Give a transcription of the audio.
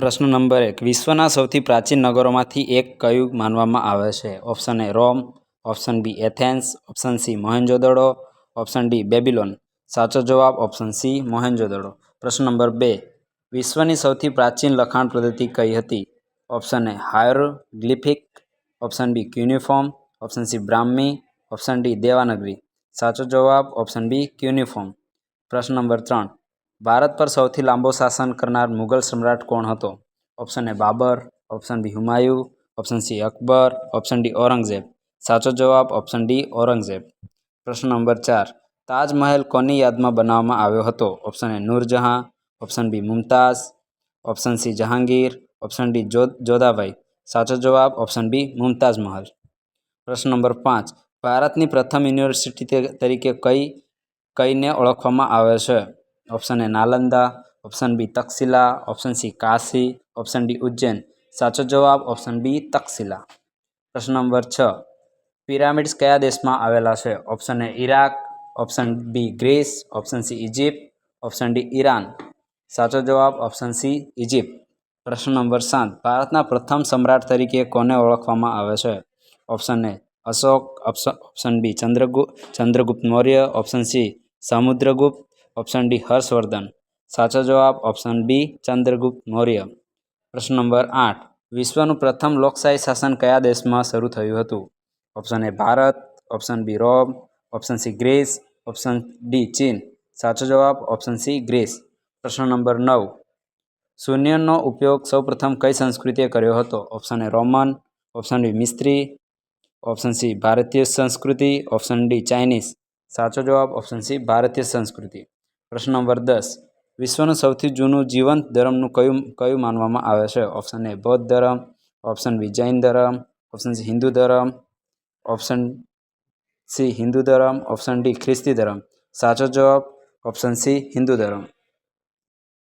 પ્રશ્ન નંબર એક. વિશ્વના સૌથી પ્રાચીન નગરોમાંથી એક કયું માનવામાં આવે છે? Option A Rome, option B Athens, option C Mohenjodaro, option D Babylon. સાચો જવાબ ઓપ્શન સી મોહેન્જોદડો. પ્રશ્ન નંબર બે. વિશ્વની સૌથી પ્રાચીન લખાણ પદ્ધતિ કઈ હતી? Option A hieroglyphic, option B cuneiform, option C Brahmi, option D Devanagari. સાચો જવાબ ઓપ્શન બી ક્યુનિફોર્મ. પ્રશ્ન નંબર ત્રણ. ભારત પર સૌથી લાંબો શાસન કરનાર મુઘલ સમ્રાટ કોણ હતો? Option A Babur option B Humayun option C Akbar option D Aurangzeb. સાચો જવાબ ઓપ્શન ડી ઔરંગઝેબ. પ્રશ્ન નંબર ચાર. તાજમહેલ કોની યાદમાં બનાવવામાં આવ્યો હતો? Option A Nurjahan option B Mumtaz option C Jahangir option D જો, જોધાભાઈ. સાચો જવાબ ઓપ્શન બી મુમતાઝ મહલ. પ્રશ્ન નંબર પાંચ. ભારતની પ્રથમ યુનિવર્સિટી તરીકે કઈ, કઈને ઓળખવામાં આવે છે? Option A Nalanda option B Takshashila option C Kashi option D Ujjain સાચો જવાબ ઓપ્શન બી તક્ષશિલા પ્રશ્ન નંબર છ. પિરામિડ્સ કયા દેશમાં આવેલા છે? Option A Iraq option B Greece option C Egypt option D Iran સાચો જવાબ ઓપ્શન સી ઇજિપ્ત પ્રશ્ન નંબર સાત. ભારતના પ્રથમ સમ્રાટ તરીકે કોને ઓળખવામાં આવે છે? Option A Ashok. Option B Chandragupta Chandragupta Maurya. Option C Samudragupta. Option D Harshavardhana. સાચો જવાબ ઓપ્શન બી ચંદ્રગુપ્ત મૌર્ય. પ્રશ્ન નંબર આઠ. વિશ્વનું પ્રથમ લોકશાહી શાસન કયા દેશમાં શરૂ થયું હતું? Option A Bharat, option B Rome, option C Greece, option D ચીન. સાચો જવાબ ઓપ્શન સી ગ્રીસ. પ્રશ્ન નંબર નવ. શૂન્યનો ઉપયોગ સૌપ્રથમ કઈ સંસ્કૃતિએ કર્યો હતો? Option A Roman, option B Mistry, option C ભારતીય સંસ્કૃતિ, ઓપ્શન ડી ચાઇનીઝ. સાચો જવાબ ઓપ્શન સી ભારતીય સંસ્કૃતિ. પ્રશ્ન નંબર દસ. વિશ્વનું સૌથી જૂનું જીવંત ધર્મનું કયું કયું માનવામાં આવે છે? ઓપ્શન એ બૌદ્ધ ધર્મ ઓપ્શન બી જૈન ધર્મ ઓપ્શન સી હિન્દુ ધર્મ ઓપ્શન સી હિન્દુ ધર્મ ઓપ્શન ડી ખ્રિસ્તી ધર્મ. સાચો જવાબ ઓપ્શન સી હિન્દુ ધર્મ.